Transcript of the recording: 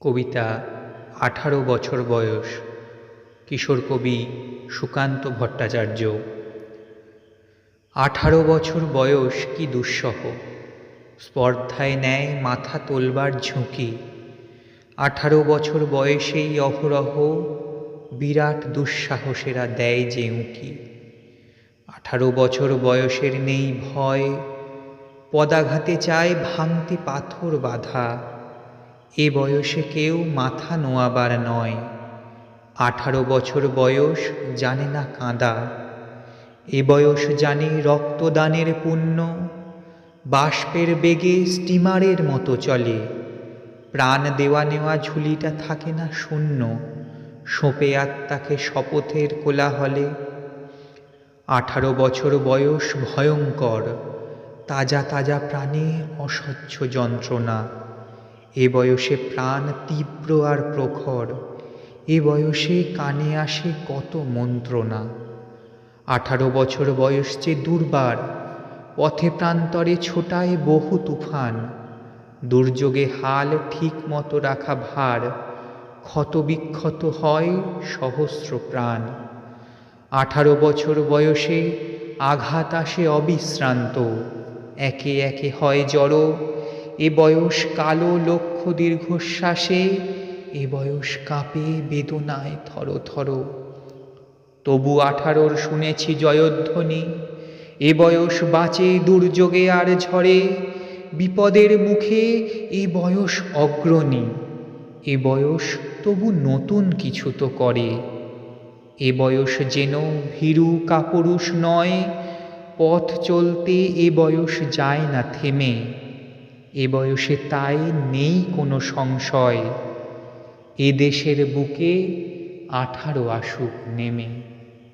কবিতা আঠারো বছর বয়স, কিশোর কবি সুকান্ত ভট্টাচার্য। আঠারো বছর বয়স কি দুঃসহ, স্পর্ধায় নেয় মাথা তোলবার ঝুঁকি। আঠারো বছর বয়সেই অহরহ বিরাট দুঃসাহসেরা দেয় যে উঁকি। আঠারো বছর বয়সের নেই ভয়, পদাঘাতে চায় ভাঙতে পাথর বাধা। এ বয়সে কেউ মাথা নোয়াবার নয়। আঠারো বছর বয়স, জানে না কাঁদা। এ বয়স জানে রক্তদানের পুণ্য। বাষ্পের বেগে স্টিমারের মতো চলে। প্রাণ দেওয়া নেওয়া ঝুলিটা থাকে না শূন্য। সোপে আত্মাকে শপথের কোলাহলে। আঠারো বছর বয়স ভয়ঙ্কর। তাজা তাজা প্রাণে অস্বচ্ছ যন্ত্রণা। এ বয়সে প্রাণ তীব্র আর প্রখর, এ বয়সে কানে আসে কত মন্ত্রণা। আঠারো বছর বয়স যে দুর্বার, পথে প্রান্তরে ছোটায় বহু তুফান, দুর্যোগে হাল ঠিক মতো রাখা ভার, ক্ষতবিক্ষত হয় সহস্র প্রাণ। আঠারো বছর বয়সে আঘাত আসে অবিশ্রান্ত, একে একে হয় জড়ো এ বয়স কালো লক্ষ দীর্ঘশ্বাসে, এ বয়স কাঁপে বেদনায় থর থর তবু আঠারোর শুনেছি জয়ধ্বনি, এ বয়স বাঁচে দুর্যোগে আর ঝড়ে, বিপদের মুখে এ বয়স অগ্রণী, এ বয়স তবু নতুন কিছু তো করে। এ বয়স যেন ভীরু কাপুরুষ নয়, পথ চলতে এ বয়স যায় না থেমে। এ বয়সে তাই নেই কোনো সংশয়। এ দেশের বুকে আঠারো আসুক নেমে।